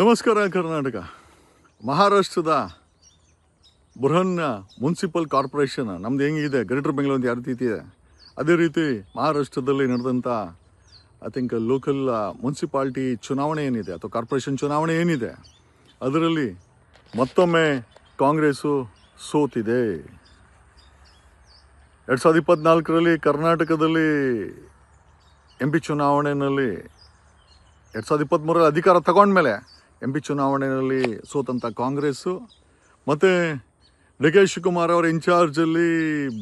ನಮಸ್ಕಾರ ಕರ್ನಾಟಕ. ಮಹಾರಾಷ್ಟ್ರದ Brihan municipal corporation, ನಮ್ದು ಹೆಂಗಿದೆ? ಗ್ರೇಟರ್ ಬೆಂಗಳೂರು ಯಾವ ರೀತಿ ಇದೆ? ಅದೇ ರೀತಿ ಮಹಾರಾಷ್ಟ್ರದಲ್ಲಿ ನಡೆದಂಥ ಐ ಥಿಂಕ್ ಲೋಕಲ್ ಮುನ್ಸಿಪಾಲ್ಟಿ ಚುನಾವಣೆ ಏನಿದೆ, ಅಥವಾ ಕಾರ್ಪೊರೇಷನ್ ಚುನಾವಣೆ ಏನಿದೆ, ಅದರಲ್ಲಿ ಮತ್ತೊಮ್ಮೆ ಕಾಂಗ್ರೆಸ್ಸು ಸೋತಿದೆ. ಎರಡು ಸಾವಿರದ ಇಪ್ಪತ್ನಾಲ್ಕರಲ್ಲಿ ಕರ್ನಾಟಕದಲ್ಲಿ ಎಂ ಪಿ ಚುನಾವಣೆಯಲ್ಲಿ, ಎರಡು ಸಾವಿರದ ಇಪ್ಪತ್ತ್ಮೂರರಲ್ಲಿ ಅಧಿಕಾರ ತಗೊಂಡ್ಮೇಲೆ ಎಂ ಪಿ ಚುನಾವಣೆಯಲ್ಲಿ ಸೋತಂಥ ಕಾಂಗ್ರೆಸ್ಸು. ಮತ್ತು ಡಿ ಕೆ ಶಿವಕುಮಾರ್ ಅವರ ಇನ್ಚಾರ್ಜಲ್ಲಿ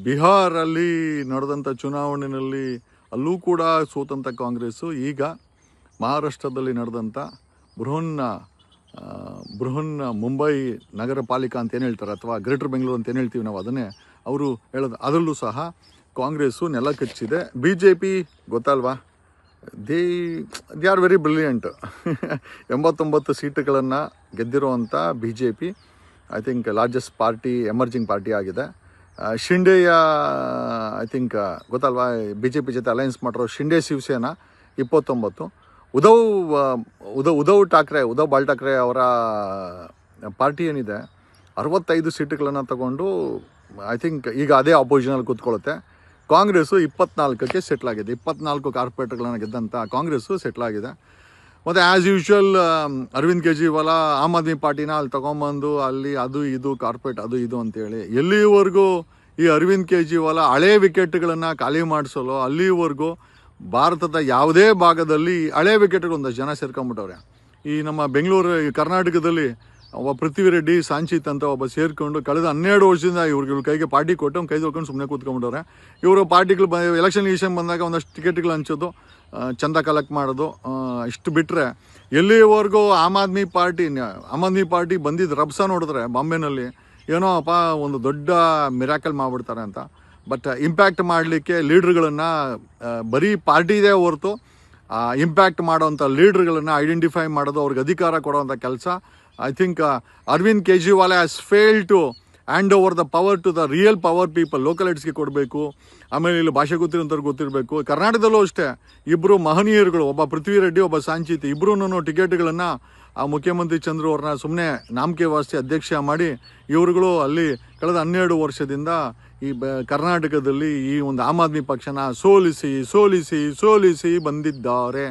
ಬಿಹಾರಲ್ಲಿ ನಡೆದಂಥ ಚುನಾವಣೆಯಲ್ಲಿ ಅಲ್ಲೂ ಕೂಡ ಸೋತಂಥ ಕಾಂಗ್ರೆಸ್ಸು. ಈಗ ಮಹಾರಾಷ್ಟ್ರದಲ್ಲಿ ನಡೆದಂಥ ಬೃಹನ್ನ ಬೃಹನ್ನ ಮುಂಬೈ ನಗರ ಪಾಲಿಕಾ ಅಂತ ಏನು ಹೇಳ್ತಾರೆ ಅಥವಾ ಗ್ರೇಟರ್ ಬೆಂಗಳೂರು ಅಂತ ಏನು ಹೇಳ್ತೀವಿ ನಾವು ಅದನ್ನೇ ಅವರು ಹೇಳೋದು. ಅದರಲ್ಲೂ ಸಹ ಕಾಂಗ್ರೆಸ್ಸು ನೆಲ ಕಚ್ಚಿದೆ. ಬಿ ಜೆ ಪಿ ಗೊತ್ತಲ್ವಾ? They they are very brilliant ಎಂಬತ್ತೊಂಬತ್ತು ಸೀಟುಗಳನ್ನು ಗೆದ್ದಿರುವಂಥ B J P I think largest party emerging party ಆಗಿದೆ. ಶಿಂಡೆಯ ಐ ಥಿಂಕ್ ಗೊತ್ತಲ್ವಾ ಬಿ ಜೆ ಪಿ ಜೊತೆ ಅಲಯನ್ಸ್ ಮಾಡಿರೋ ಶಿಂಡೆ ಶಿವಸೇನಾ, ಇಪ್ಪತ್ತೊಂಬತ್ತು. ಉಧವ್ ಉದವ್ ಉಧವ್ ಠಾಕ್ರೆ ಉಧವ್ ಬಾಲ್ ಠಾಕ್ರೆ ಅವರ ಪಾರ್ಟಿ ಏನಿದೆ, ಅರವತ್ತೈದು ಸೀಟುಗಳನ್ನು ತಗೊಂಡು ಐ ಥಿಂಕ್ ಈಗ ಅದೇ ಆಪೋಸಿಷನಲ್ಲಿ ಕೂತ್ಕೊಳ್ಳುತ್ತೆ. ಕಾಂಗ್ರೆಸ್ಸು ಇಪ್ಪತ್ನಾಲ್ಕಕ್ಕೆ ಸೆಟ್ಲ್ ಆಗಿದೆ ಇಪ್ಪತ್ನಾಲ್ಕು ಕಾರ್ಪೊರೇಟ್ಗಳನ್ನು ಗೆದ್ದಂಥ ಕಾಂಗ್ರೆಸ್ಸು ಸೆಟ್ಲ್ ಆಗಿದೆ ಮತ್ತು ಆ್ಯಸ್ ಯೂಶ್ವಲ್ ಅರವಿಂದ್ ಕೇಜ್ರಿವಾಲ ಆಮ್ ಆದ್ಮಿ ಪಾರ್ಟಿನ ಅಲ್ಲಿ ತೊಗೊಂಬಂದು ಅಲ್ಲಿ ಅದು ಇದು ಕಾರ್ಪೊರೇಟ್ ಅದು ಇದು ಅಂತೇಳಿ ಎಲ್ಲಿವರೆಗೂ ಈ ಅರವಿಂದ್ ಕೇಜ್ರಿವಾಲ ಹಳೆ ವಿಕೆಟ್ಗಳನ್ನು ಖಾಲಿ ಮಾಡಿಸಲು ಅಲ್ಲಿವರೆಗೂ ಭಾರತದ ಯಾವುದೇ ಭಾಗದಲ್ಲಿ ಹಳೆ ವಿಕೆಟ್ಗಳು ಒಂದಷ್ಟು ಜನ ಸೇರ್ಕೊಂಬಿಟ್ಟವ್ರೆ ಈ ನಮ್ಮ ಬೆಂಗಳೂರು ಕರ್ನಾಟಕದಲ್ಲಿ ಒಬ್ಬ ಪೃಥ್ವಿ ರೆಡ್ಡಿ, ಸಾಂಚಿತ್ ಅಂತ ಒಬ್ಬ ಸೇರ್ಕೊಂಡು ಕಳೆದ ಹನ್ನೆರಡು ವರ್ಷದಿಂದ ಇವ್ರಿಗೆ ಇವ್ರ ಕೈಗೆ ಪಾರ್ಟಿ ಕೊಟ್ಟು ಕೈ ತೊಳ್ಕೊಂಡು ಸುಮ್ಮನೆ ಕೂತ್ಕೊಂಡ್ಬಿಟ್ಟವ್ರೆ. ಇವರು ಪಾರ್ಟಿಗಳು ಎಲೆಕ್ಷನ್ ಗಿಲೆಕ್ಷನ್ ಬಂದಾಗ ಒಂದಷ್ಟು ಟಿಕೆಟ್ಗಳು ಹಂಚೋದು ಚಂದ ಕಲೆಕ್ಟ್ ಮಾಡೋದು ಇಷ್ಟು ಬಿಟ್ಟರೆ ಎಲ್ಲಿವರೆಗೂ ಆಮ್ ಆದ್ಮಿ ಪಾರ್ಟಿ ಆಮ್ ಆದ್ಮಿ ಪಾರ್ಟಿ ಬಂದಿದ್ದು ರಬ್ಸ ನೋಡಿದ್ರೆ ಬಾಂಬೆನಲ್ಲಿ ಏನೋ ಅಪ್ಪ ಒಂದು ದೊಡ್ಡ ಮಿರಾಕಲ್ ಮಾಡಿಬಿಡ್ತಾರೆ ಅಂತ. ಬಟ್ ಇಂಪ್ಯಾಕ್ಟ್ ಮಾಡಲಿಕ್ಕೆ ಲೀಡ್ರ್ಗಳನ್ನು ಬರೀ ಪಾರ್ಟಿದೇ ಹೊರತು ಇಂಪ್ಯಾಕ್ಟ್ ಮಾಡೋವಂಥ ಲೀಡ್ರ್ಗಳನ್ನು ಐಡೆಂಟಿಫೈ ಮಾಡೋದು ಅವ್ರಿಗೆ ಅಧಿಕಾರ ಕೊಡೋವಂಥ ಕೆಲಸ. I think Arvind Kejriwal has fail to hand over the power to the real power people ಲೋಕಲೈಟ್ಸ್ಗೆ ಕೊಡಬೇಕು. ಆಮೇಲೆ ಇಲ್ಲಿ ಭಾಷೆ ಗೊತ್ತಿರೋಂಥವ್ರು ಗೊತ್ತಿರಬೇಕು. ಕರ್ನಾಟಕದಲ್ಲೂ ಅಷ್ಟೇ ಇಬ್ಬರು ಮಹನೀಯರುಗಳು, ಒಬ್ಬ ಪೃಥ್ವಿ ರೆಡ್ಡಿ, ಒಬ್ಬ ಸಾಂಚಿತ್ ಇಬ್ಬರೂ ಟಿಕೆಟ್ಗಳನ್ನು ಆ ಮುಖ್ಯಮಂತ್ರಿ ಚಂದ್ರು ಸುಮ್ಮನೆ ನಾಮಕೆ ವಾಸ್ತಿ ಅಧ್ಯಕ್ಷ ಮಾಡಿ, ಇವರುಗಳು ಅಲ್ಲಿ ಕಳೆದ ಹನ್ನೆರಡು ವರ್ಷದಿಂದ ಈ ಬ, ಕರ್ನಾಟಕದಲ್ಲಿ ಈ ಒಂದು ಆಮ್ ಆದ್ಮಿ ಪಕ್ಷನ ಸೋಲಿಸಿ ಸೋಲಿಸಿ ಸೋಲಿಸಿ ಬಂದಿದ್ದಾರೆ.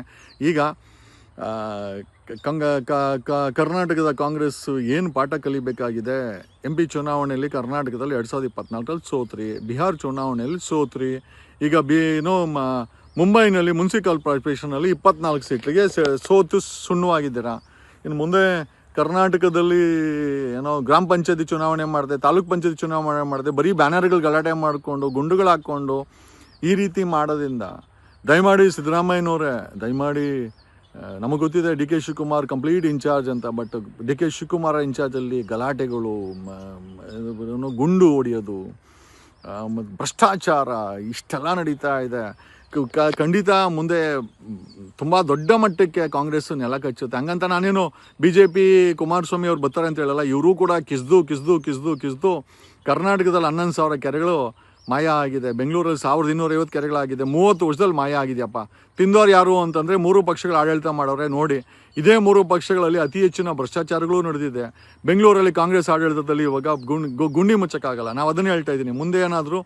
ಈಗ ಕಂಗ ಕರ್ನಾಟಕದ ಕಾಂಗ್ರೆಸ್ ಏನು ಪಾಠ ಕಲಿಬೇಕಾಗಿದೆ? ಎಂ ಪಿ ಚುನಾವಣೆಯಲ್ಲಿ ಕರ್ನಾಟಕದಲ್ಲಿ ಎರಡು ಸಾವಿರದ ಇಪ್ಪತ್ನಾಲ್ಕರಲ್ಲಿ ಸೋತ್ರಿ, ಬಿಹಾರ್ ಚುನಾವಣೆಯಲ್ಲಿ ಸೋತ್ರಿ, ಈಗ ಬಿ, ಏನೋ ಮುಂಬೈನಲ್ಲಿ ಮುನ್ಸಿಪಲ್ ಕಾರ್ಪೊರೇಷನಲ್ಲಿ ಇಪ್ಪತ್ನಾಲ್ಕು ಸೀಟ್ಗೆ ಸೋತು ಸುಣ್ಣವಾಗಿದ್ದೀರಾ? ಇನ್ನು ಮುಂದೆ ಕರ್ನಾಟಕದಲ್ಲಿ, ಏನೋ, ಗ್ರಾಮ ಪಂಚಾಯತಿ ಚುನಾವಣೆ ಮಾಡಿದೆ, ತಾಲೂಕ್ ಪಂಚಾಯತಿ ಚುನಾವಣೆ ಮಾಡಿದೆ, ಬರೀ ಬ್ಯಾನರ್ಗಳು ಗಲಾಟೆ ಮಾಡಿಕೊಂಡು, ಗುಂಡುಗಳು ಹಾಕ್ಕೊಂಡು ಈ ರೀತಿ ಮಾಡೋದ್ರಿಂದ, ದಯಮಾಡಿ ಸಿದ್ದರಾಮಯ್ಯನವರೇ, ದಯಮಾಡಿ ನಮಗೆ ಗೊತ್ತಿದೆ D K Shivakumar complete in charge ಅಂತ ಬಟ್ ಡಿ ಕೆ ಶಿವಕುಮಾರ ಇನ್ಚಾರ್ಜಲ್ಲಿ ಗಲಾಟೆಗಳು ಗುಂಡು ಹೊಡೆಯೋದು ಮತ್ತು ಭ್ರಷ್ಟಾಚಾರ, ಇಷ್ಟೆಲ್ಲ ನಡೀತಾ ಇದೆ. ಖಂಡಿತ ಮುಂದೆ ತುಂಬ ದೊಡ್ಡ ಮಟ್ಟಕ್ಕೆ ಕಾಂಗ್ರೆಸ್ ನೆಲ ಕಚ್ಚುತ್ತೆ. ಹಂಗಂತ ನಾನೇನು ಬಿ ಜೆ ಪಿ ಕುಮಾರಸ್ವಾಮಿ ಅವ್ರು ಬರ್ತಾರೆ ಅಂತ ಹೇಳಲ್ಲ, ಇವರು ಕೂಡ ಕಿಸ್ದು ಕಿಸ್ದು ಕಿಸ್ದು ಕಿಸ್ದು. ಕರ್ನಾಟಕದಲ್ಲಿ ಹನ್ನೊಂದು ಸಾವಿರ ಕೆರೆಗಳು ಮಾಯ ಆಗಿದೆ. ಬೆಂಗಳೂರಲ್ಲಿ ಸಾವಿರದ ಇನ್ನೂರೈವತ್ತು ಕೆರೆಗಳಾಗಿದೆ. ಮೂವತ್ತು ವರ್ಷದಲ್ಲಿ ಮಾಯ ಆಗಿದೆಯಪ್ಪ. ತಿಂದೋರು ಯಾರು ಅಂತಂದರೆ ಮೂರು ಪಕ್ಷಗಳ ಆಡಳಿತ ಮಾಡೋರೆ ನೋಡಿ. ಇದೇ ಮೂರು ಪಕ್ಷಗಳಲ್ಲಿ ಅತಿ ಹೆಚ್ಚಿನ ಭ್ರಷ್ಟಾಚಾರಗಳು ನಡೆದಿದೆ. ಬೆಂಗಳೂರಲ್ಲಿ ಕಾಂಗ್ರೆಸ್ ಆಡಳಿತದಲ್ಲಿ ಇವಾಗ ಗುಂಡ್ ಗುಂಡಿ ಮುಚ್ಚಕ್ಕಾಗಲ್ಲ. ನಾವು ಅದನ್ನೇ ಹೇಳ್ತಾ ಇದ್ದೀನಿ. ಮುಂದೆ ಏನಾದರೂ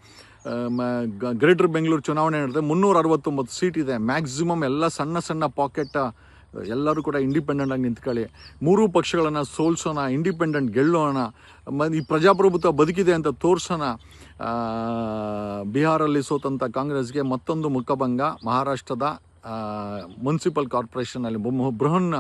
ಗ್ರೇಟರ್ ಬೆಂಗಳೂರು ಚುನಾವಣೆ ನಡೆದ್ರೆ ಮುನ್ನೂರ ಅರವತ್ತೊಂಬತ್ತು ಸೀಟ್ ಇದೆ. ಮ್ಯಾಕ್ಸಿಮಮ್ ಎಲ್ಲ ಸಣ್ಣ ಸಣ್ಣ ಪಾಕೆಟ್ ಎಲ್ಲರೂ ಕೂಡ ಇಂಡಿಪೆಂಡೆಂಟ್ ಆಗಿ ನಿಂತ್ಕೊಳ್ಳಿ. ಮೂರೂ ಪಕ್ಷಗಳನ್ನು ಸೋಲ್ಸೋಣ ಇಂಡಿಪೆಂಡೆಂಟ್ ಗೆಲ್ಲೋಣ ಈ ಪ್ರಜಾಪ್ರಭುತ್ವ ಬದುಕಿದೆ ಅಂತ ತೋರ್ಸೋಣ. ಬಿಹಾರಲ್ಲಿ ಸೋತಂಥ ಕಾಂಗ್ರೆಸ್ಗೆ ಮತ್ತೊಂದು ಮುಖಭಂಗ ಮಹಾರಾಷ್ಟ್ರದ ಮುನ್ಸಿಪಲ್ ಕಾರ್ಪೊರೇಷನಲ್ಲಿ ಬೃಹನ್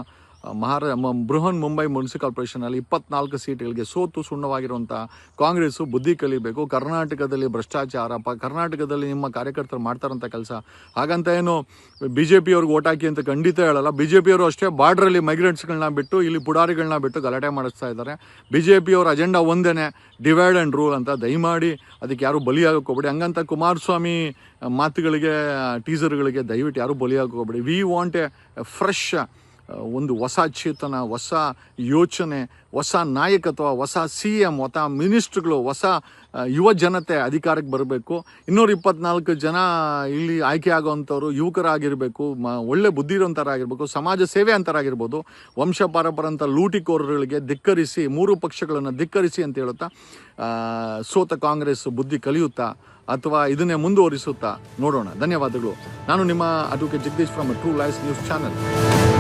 ಮಹಾರಾ ಬೃಹನ್ ಮುಂಬೈ ಮುನ್ಸಿಪಲ್ ಕಾರ್ಪೊರೇಷನಲ್ಲಿ ಇಪ್ಪತ್ನಾಲ್ಕು ಸೀಟ್ಗಳಿಗೆ ಸೋತು ಸುಣ್ಣವಾಗಿರುವಂಥ ಕಾಂಗ್ರೆಸ್ಸು ಬುದ್ಧಿ ಕಲಿಬೇಕು. ಕರ್ನಾಟಕದಲ್ಲಿ ಭ್ರಷ್ಟಾಚಾರ, ಪ ಕರ್ನಾಟಕದಲ್ಲಿ ನಿಮ್ಮ ಕಾರ್ಯಕರ್ತರು ಮಾಡ್ತಾರಂಥ ಕೆಲಸ. ಹಾಗಂತ ಏನು ಬಿ ಜೆ ಪಿಯವ್ರಿಗೆ ಓಟ್ ಹಾಕಿ ಅಂತ ಖಂಡಿತ ಹೇಳಲ್ಲ. ಬಿ ಜೆ ಪಿಯವರು ಅಷ್ಟೇ ಬಾರ್ಡ್ರಲ್ಲಿ ಮೈಗ್ರೆಂಟ್ಸ್ಗಳನ್ನ ಬಿಟ್ಟು, ಇಲ್ಲಿ ಪುಡಾರಿಗಳನ್ನ ಬಿಟ್ಟು ಗಲಾಟೆ ಮಾಡಿಸ್ತಾ ಇದ್ದಾರೆ. ಬಿ ಜೆ ಪಿಯವ್ರ ಅಜೆಂಡಾ ಒಂದೇ ಡಿವೈಡ್ ಆ್ಯಂಡ್ ರೂಲ್ ಅಂತ ದಯಮಾಡಿ ಅದಕ್ಕೆ ಯಾರು ಬಲಿಯಾಗಕ್ಕೆ ಹೋಗ್ಬೇಡಿ ಹಂಗಂತ ಕುಮಾರಸ್ವಾಮಿ ಮಾತುಗಳಿಗೆ, ಟೀಸರ್ಗಳಿಗೆ ದಯವಿಟ್ಟು ಯಾರು ಬಲಿಯಾಗಕ್ಕೆ ಹೋಗ್ಬೇಡಿ ವಿ ವಾಂಟ್ ಎ ಫ್ರೆಶ್ ಒಂದು ಹೊಸ ಚೇತನ, ಹೊಸ ಯೋಚನೆ, ಹೊಸ ನಾಯಕತ್ವ, ಹೊಸ ಸಿ ಎಂ ಹೊಸ ಮಿನಿಸ್ಟ್ರುಗಳು, ಹೊಸ ಯುವ ಜನತೆ ಅಧಿಕಾರಕ್ಕೆ ಬರಬೇಕು. ಇನ್ನೂರ ಇಪ್ಪತ್ನಾಲ್ಕು ಜನ ಇಲ್ಲಿ ಆಯ್ಕೆ ಆಗೋವಂಥವ್ರು ಯುವಕರಾಗಿರಬೇಕು, ಮ, ಒಳ್ಳೆ ಬುದ್ಧಿ ಇರೋಂಥರಾಗಿರ್ಬೇಕು ಸಮಾಜ ಸೇವೆ ಅಂತರಾಗಿರ್ಬೋದು ವಂಶ ಪಾರಂಪರಂತ ಲೂಟಿಕೋರರುಗಳಿಗೆ ಧಿಕ್ಕರಿಸಿ, ಮೂರು ಪಕ್ಷಗಳನ್ನು ಧಿಕ್ಕರಿಸಿ ಅಂತ ಹೇಳುತ್ತಾ ಸೋತ ಕಾಂಗ್ರೆಸ್ ಬುದ್ಧಿ ಕಲಿಯುತ್ತಾ, ಅಥವಾ ಇದನ್ನೇ ಮುಂದುವರಿಸುತ್ತಾ ನೋಡೋಣ. ಧನ್ಯವಾದಗಳು. ನಾನು ನಿಮ್ಮ advocate Jagadish from true life news channel